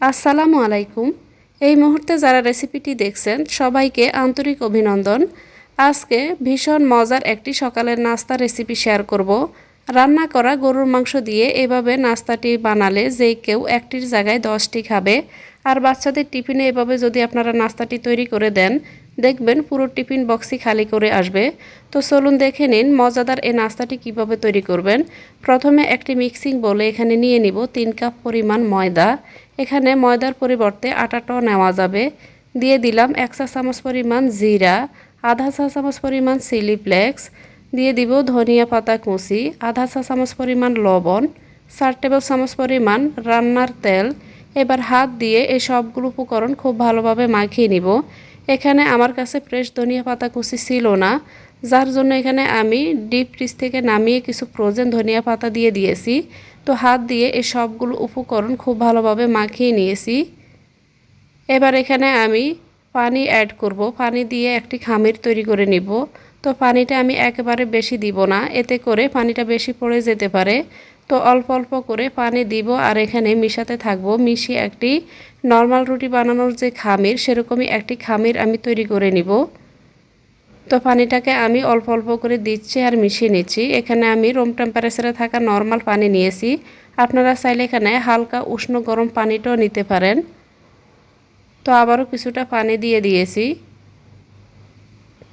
আসসালামু আলাইকুম। এই মুহূর্তে যারা রেসিপিটি দেখছেন, সবাইকে আন্তরিক অভিনন্দন। আজকে ভীষণ মজার একটি সকালের নাস্তা রেসিপি শেয়ার করব। রান্না করা গরুর মাংস দিয়ে এভাবে নাস্তাটি বানালে যে কেউ একটির জায়গায় দশটি খাবে। আর বাচ্চাদের টিফিনে এভাবে যদি আপনারা নাস্তাটি তৈরি করে দেন দেখবেন পুরো টিফিন বক্সই খালি করে আসবে। তো চলুন দেখে নিন মজাদার এই নাস্তাটি কীভাবে তৈরি করবেন। প্রথমে একটি মিক্সিং বলে এখানে নিয়ে নিব তিন কাপ পরিমাণ ময়দা। এখানে ময়দার পরিবর্তে আটাটাও নেওয়া যাবে। দিয়ে দিলাম এক চা চামচ পরিমাণ জিরা, আধা চা চামচ পরিমাণ চিলি ফ্লেক্স, দিয়ে দিব ধনিয়া পাতা কুচি, আধা চা চামচ পরিমাণ লবণ, চার টেবিল চামচ পরিমাণ রান্নার তেল। এবার হাত দিয়ে এই সবগুলো উপকরণ খুব ভালোভাবে মাখিয়ে নিব। এখানে আমার কাছে ফ্রেশ ধনিয়া পাতা কুচি ছিল না, যার জন্য এখানে আমি ডিপ ফ্রিজ থেকে নামিয়ে কিছু ফ্রোজেন ধনিয়া পাতা দিয়ে দিয়েছি। তো হাত দিয়ে এই সবগুলো উপকরণ খুব ভালোভাবে মাখিয়ে নিয়েছি। এবার এখানে আমি পানি অ্যাড করব। পানি দিয়ে একটি খামির তৈরি করে নিব। তো পানিটা আমি একেবারে বেশি দিব না, এতে করে পানিটা বেশি পড়ে যেতে পারে। তো অল্প অল্প করে পানি দিব আর এখানে মিশাতে থাকব। মিশিয়ে একটি নর্মাল রুটি বানানোর যে খামির, সেরকমই একটি খামির আমি তৈরি করে নিব। তো পানিটাকে আমি অল্প অল্প করে দিচ্ছি আর মিশিয়ে নিচ্ছি। এখানে আমি রুম টেম্পারেচারে থাকা নর্মাল পানি নিয়েছি। আপনারা চাইলে এখানে হালকা উষ্ণ গরম পানিটাও নিতে পারেন। তো আবারও কিছুটা পানি দিয়ে দিয়েছি।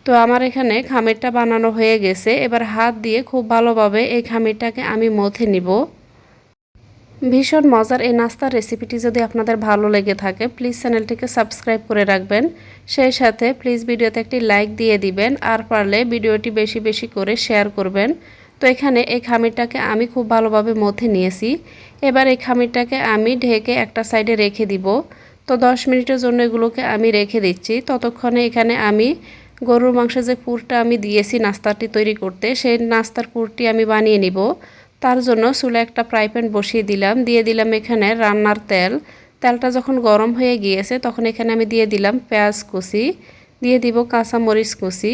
তো আমার এখানে খামিরটা বানানো হয়ে গেছে। এবার হাত দিয়ে খুব ভালোভাবে এই খামিরটাকে আমি মথে নিব। ভীষণ মজার এই নাস্তার রেসিপিটি যদি আপনাদের ভালো লেগে থাকে প্লিজ চ্যানেলটিকে সাবস্ক্রাইব করে রাখবেন। সেই সাথে প্লিজ ভিডিওতে একটি লাইক দিয়ে দিবেন, আর পারলে ভিডিওটি বেশি বেশি করে শেয়ার করবেন। তো এখানে এই খামিরটাকে আমি খুব ভালোভাবে মথে নিয়েছি। এবার এই খামিরটাকে আমি ঢেকে একটা সাইডে রেখে দিব। তো দশ মিনিটের জন্য এগুলোকে আমি রেখে দিচ্ছি। ততক্ষণে এখানে আমি গরুর মাংসের যে পুরটা আমি দিয়েছি, নাস্তাটি তৈরি করতে, সেই নাস্তার পুরটি আমি বানিয়ে নিব। তার জন্য চুলে একটা ফ্রাই প্যান বসিয়ে দিলাম। দিয়ে দিলাম এখানে রান্নার তেল। তেলটা যখন গরম হয়ে গিয়েছে, তখন এখানে আমি দিয়ে দিলাম পেঁয়াজ কুচি, দিয়ে দিব কাঁচা মরিচ কুচি।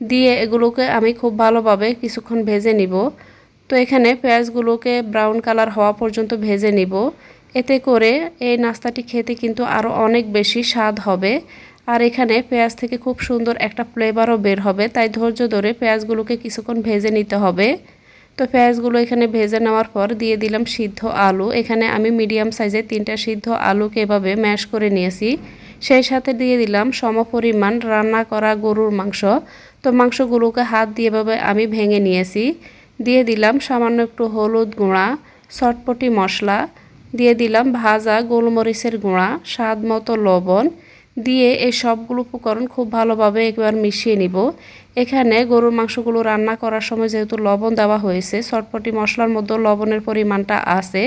দিয়ে এগুলোকে আমি খুব ভালোভাবে কিছুক্ষণ ভেজে নিব। তো এখানে পেঁয়াজগুলোকে ব্রাউন কালার হওয়া পর্যন্ত ভেজে নিব। এতে করে এই নাস্তাটি খেতে কিন্তু আরও অনেক বেশি স্বাদ হবে। আর এখানে পেঁয়াজ থেকে খুব সুন্দর একটা ফ্লেভারও বের হবে, তাই ধৈর্য ধরে পেঁয়াজগুলোকে কিছুক্ষণ ভেজে নিতে হবে। তো পেঁয়াজগুলো এখানে ভেজে নেওয়ার পর দিয়ে দিলাম সিদ্ধ আলু। এখানে আমি মিডিয়াম সাইজের তিনটা সিদ্ধ আলুকে এভাবে ম্যাশ করে নিয়েছি। সেই সাথে দিয়ে দিলাম সমপরিমাণ রান্না করা গরুর মাংস। তো মাংসগুলোকে হাত দিয়ে এভাবে আমি ভেঙে নিয়েছি। দিয়ে দিলাম সামান্য একটু হলুদ গুঁড়া, চটপটি মশলা। দিয়ে দিলাম ভাজা গোলমরিচের গুঁড়া, স্বাদ মতো লবণ। দিয়ে এই সবগুলো উপকরণ খুব ভালোভাবে একবার মিশিয়ে নিব। এখানে গরুর মাংসগুলো রান্না করার সময় যেহেতু লবণ দেওয়া হয়েছে চটপটি মশলার মধ্যে লবণের পরিমাণটা আছে,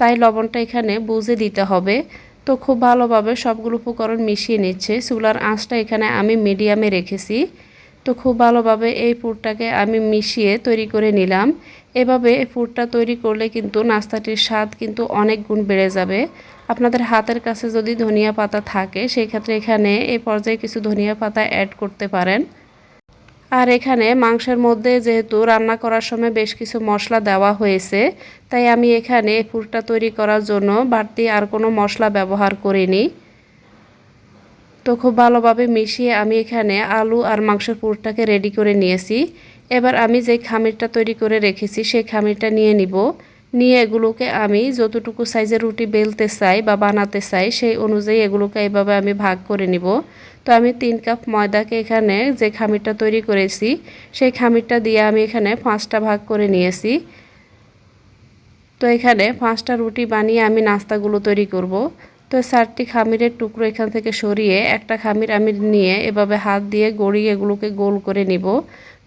তাই লবণটা এখানে বুঝে দিতে হবে। তো খুব ভালোভাবে সবগুলো উপকরণ মিশিয়ে নিচ্ছে। চুলার আঁচটা এখানে আমি মিডিয়ামে রেখেছি। তো খুব ভালোভাবে এই পুরটাকে আমি মিশিয়ে তৈরি করে নিলাম। এভাবে এই পুরটা তৈরি করলে কিন্তু নাস্তাটির স্বাদ কিন্তু অনেক গুণ বেড়ে যাবে। আপনাদের হাতের কাছে যদি ধনিয়া পাতা থাকে, সেই ক্ষেত্রে এখানে এই পর্যায়ে কিছু ধনিয়া পাতা অ্যাড করতে পারেন। আর এখানে মাংসের মধ্যে যেহেতু রান্না করার সময় বেশ কিছু মশলা দেওয়া হয়েছে, তাই আমি এখানে পুরটা তৈরি করার জন্য বাড়তি আর কোনো মশলা ব্যবহার করিনি। তো খুব ভালোভাবে মিশিয়ে আমি এখানে আলু আর মাংসের পুরটাকে রেডি করে নিয়েছি। এবার আমি যে খামিরটা তৈরি করে রেখেছি, সেই খামিরটা নিয়ে নিব। নিয়ে এগুলোকে আমি যতটুকু সাইজের রুটি বেলতে চাই বা বানাতে চাই, সেই অনুযায়ী এগুলোকে এইভাবে আমি ভাগ করে নিব। তো আমি তিন কাপ ময়দাকে এখানে যে খামিরটা তৈরি করেছি, সেই খামিরটা দিয়ে আমি এখানে পাঁচটা ভাগ করে নিয়েছি। তো এখানে পাঁচটা রুটি বানিয়ে আমি নাস্তাগুলো তৈরি করব। তো চারটি খামিরের টুকরো এখান থেকে সরিয়ে একটা খামির আমি নিয়ে এভাবে হাত দিয়ে গড়িয়ে এগুলোকে গোল করে নিব।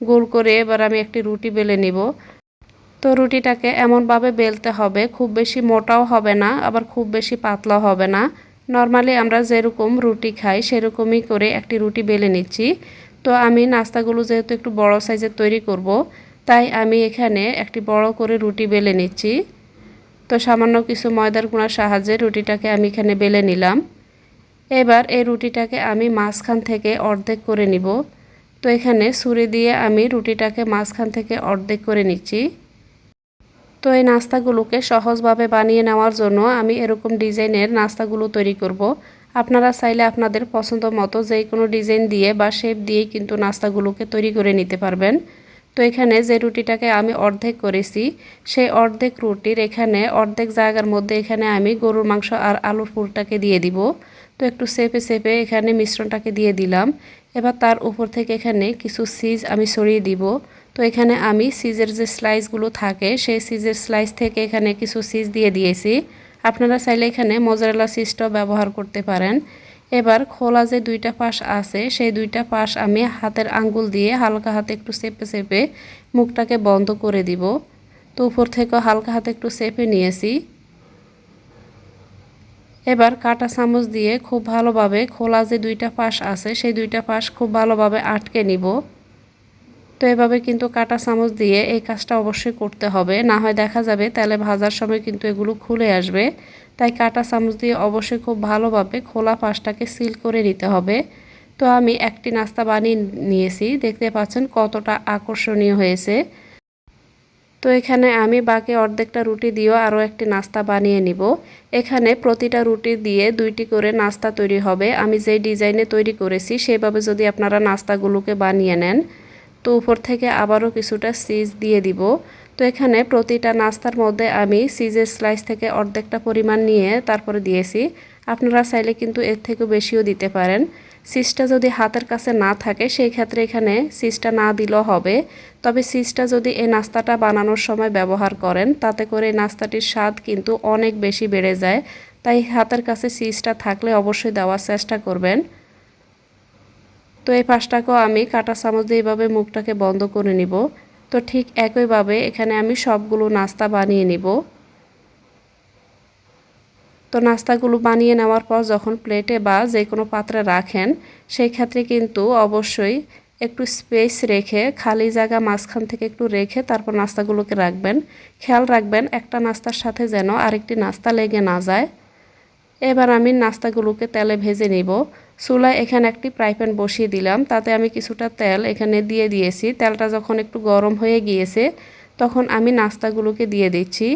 গোল করে এবার আমি একটি রুটি বেলে নিব। তো রুটিটাকে এমনভাবে বেলতে হবে, খুব বেশি মোটাও হবে না, আবার খুব বেশি পাতলাও হবে না। নর্মালি আমরা যেরকম রুটি খাই সেরকমই করে একটি রুটি বেলে নিচ্ছি। তো আমি নাস্তাগুলো যেহেতু একটু বড় সাইজের তৈরি করব, তাই আমি এখানে একটি বড় করে রুটি বেলে নিচ্ছি। তো সামান্য কিছু ময়দার গুঁড়ার সাহায্যে রুটিটাকে আমি এখানে বেলে নিলাম। এবার এই রুটিটাকে আমি মাঝখান থেকে অর্ধেক করে নিব। তো এখানে ছুরি দিয়ে আমি রুটিটাকে মাঝখান থেকে অর্ধেক করে নিচ্ছি। তো এই নাস্তাগুলোকে সহজভাবে বানিয়ে নেওয়ার জন্য আমি এরকম ডিজাইনের নাস্তাগুলো তৈরি করব। আপনারা চাইলে আপনাদের পছন্দ মতো যে কোনো ডিজাইন দিয়ে বা শেপ দিয়েই কিন্তু নাস্তাগুলোকে তৈরি করে নিতে পারবেন। তো এখানে যে রুটিটাকে আমি অর্ধেক করেছি, সেই অর্ধেক রুটির এখানে অর্ধেক জায়গার মধ্যে এখানে আমি গরুর মাংস আর আলুর ফুলটাকে দিয়ে দিব। তো একটু সেপে সেপে এখানে মিশ্রণটাকে দিয়ে দিলাম। এবার তার উপর থেকে এখানে কিছু সিজ আমি সরিয়ে দিব। তো এখানে আমি সিজের যে স্লাইসগুলো থাকে, সেই সিজের স্লাইস থেকে এখানে কিছু সিজ দিয়ে দিয়েছি। আপনারা চাইলে এখানে মোজারেলা সিজটাও ব্যবহার করতে পারেন। এবার খোলা যে দুইটা পাশ আছে, সেই দুইটা পাশ আমি হাতের আঙ্গুল দিয়ে হালকা হাতে একটু চেপে চেপে মুখটাকে বন্ধ করে দিব। তো উপর থেকেও হালকা হাতে একটু চেপে নিয়েছি। এবার কাটা চামচ দিয়ে খুব ভালোভাবে খোলা যে দুইটা পাশ আছে, সেই দুইটা পাশ খুব ভালোভাবে আটকে নিব। তো এভাবে কিন্তু কাটা চামচ দিয়ে এই কাজটা অবশ্যই করতে হবে। না হয় দেখা যাবে তাহলে ভাজার সময় কিন্তু এগুলো খুলে আসবে। তাই কাটা চামচ দিয়ে অবশ্যই খুব ভালোভাবে খোলা পাশটাকে সিল করে নিতে হবে। তো আমি একটি নাস্তা বানিয়ে নিয়েছি। দেখতে পাচ্ছেন কতটা আকর্ষণীয় হয়েছে। তো এখানে আমি বাকি অর্ধেকটা রুটি দিয়েও আরও একটি নাস্তা বানিয়ে নিব। এখানে প্রতিটা রুটি দিয়ে দুইটি করে নাস্তা তৈরি হবে। আমি যেই ডিজাইনে তৈরি করেছি, সেভাবে যদি আপনারা নাস্তাগুলোকে বানিয়ে নেন তো উপর থেকে আবারও কিছুটা সিজ দিয়ে দিব। তো এখানে প্রতিটা নাস্তার মধ্যে আমি সিজের স্লাইস থেকে অর্ধেকটা পরিমাণ নিয়ে তারপরে দিয়েছি। আপনারা চাইলে কিন্তু এর থেকেও বেশিও দিতে পারেন। সিজটা যদি হাতের কাছে না থাকে, সেই ক্ষেত্রে এখানে সিজটা না দিলেও হবে। তবে সিজটা যদি এই নাস্তাটা বানানোর সময় ব্যবহার করেন, তাতে করে এই নাস্তাটির স্বাদ কিন্তু অনেক বেশি বেড়ে যায়। তাই হাতের কাছে সিজটা থাকলে অবশ্যই দেওয়ার চেষ্টা করবেন। তো এই পাশটাকেও আমি কাটা চামচ দিয়ে এইভাবে মুখটাকে বন্ধ করে নিব। তো ঠিক একইভাবে এখানে আমি সবগুলো নাস্তা বানিয়ে নিব। তো নাস্তাগুলো বানিয়ে নেওয়ার পর যখন প্লেটে বা যে কোনো পাত্রে রাখেন, সেই ক্ষেত্রে কিন্তু অবশ্যই একটু স্পেস রেখে খালি জায়গা মাঝখান থেকে একটু রেখে তারপর নাস্তাগুলোকে রাখবেন। খেয়াল রাখবেন একটা নাস্তার সাথে যেন আরেকটি নাস্তা লেগে না যায়। এবার আমি নাস্তাগুলোকে তেলে ভেজে নিব। চুলায় এখানে একটি ফ্রাই প্যান বসিয়ে দিলাম। তাতে আমি কিছুটা তেল এখানে দিয়ে দিয়েছি। তেলটা যখন একটু গরম হয়ে গিয়েছে, তখন আমি নাস্তাগুলোকে দিয়ে দিচ্ছি।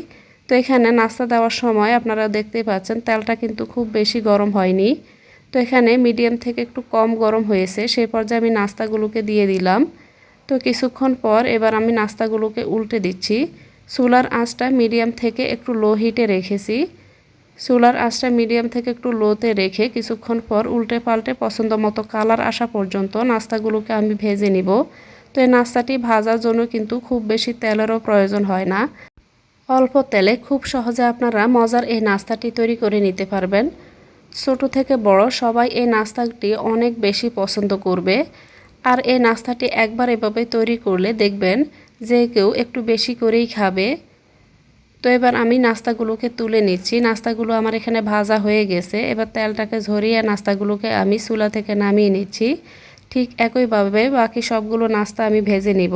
তো এখানে নাস্তা দেওয়ার সময় আপনারা দেখতে পাচ্ছেন তেলটা কিন্তু খুব বেশি গরম হয়নি। তো এখানে মিডিয়াম থেকে একটু কম গরম হয়েছে সেই পর্যায়ে আমি নাস্তাগুলোকে দিয়ে দিলাম। তো কিছুক্ষণ পর এবার আমি নাস্তাগুলোকে উল্টে দিচ্ছি। চুলার আঁচটা মিডিয়াম থেকে একটু লো হিটে রেখেছি। চুলার আঁচটা মিডিয়াম থেকে একটু লোতে রেখে কিছুক্ষণ পর উল্টে পাল্টে পছন্দ মতো কালার আসা পর্যন্ত নাস্তাগুলোকে আমি ভেজে নিব। তো এই নাস্তাটি ভাজার জন্য কিন্তু খুব বেশি তেলেরও প্রয়োজন হয় না। অল্প তেলে খুব সহজে আপনারা মজার এই নাস্তাটি তৈরি করে নিতে পারবেন। ছোট থেকে বড় সবাই এই নাস্তাটি অনেক বেশি পছন্দ করবে। আর এই নাস্তাটি একবার এভাবে তৈরি করলে দেখবেন যে কেউ একটু বেশি করেই খাবে। তো এবার আমি নাস্তাগুলোকে তুলে নিচ্ছি। নাস্তাগুলো আমার এখানে ভাজা হয়ে গেছে। এবার তেলটাকে ঝরিয়ে নাস্তাগুলোকে আমি চুলা থেকে নামিয়ে নিচ্ছি। ঠিক একইভাবে বাকি সবগুলো নাস্তা আমি ভেজে নিব।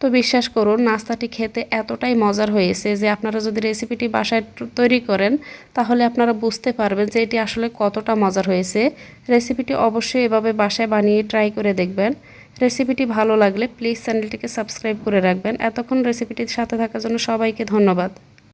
তো বিশ্বাস করুন, নাস্তাটি খেতে এতটাই মজার হয়েছে যে আপনারা যদি রেসিপিটি বাসায় তৈরি করেন, তাহলে আপনারা বুঝতে পারবেন যে এটি আসলে কতটা মজার হয়েছে। রেসিপিটি অবশ্যই এভাবে বাসায় বানিয়ে ট্রাই করে দেখবেন। রেসিপিটি ভালো লাগলে প্লিজ চ্যানেলটিকে সাবস্ক্রাইব করে রাখবেন। এতক্ষণ রেসিপিটির সাথে থাকার জন্য সবাইকে ধন্যবাদ।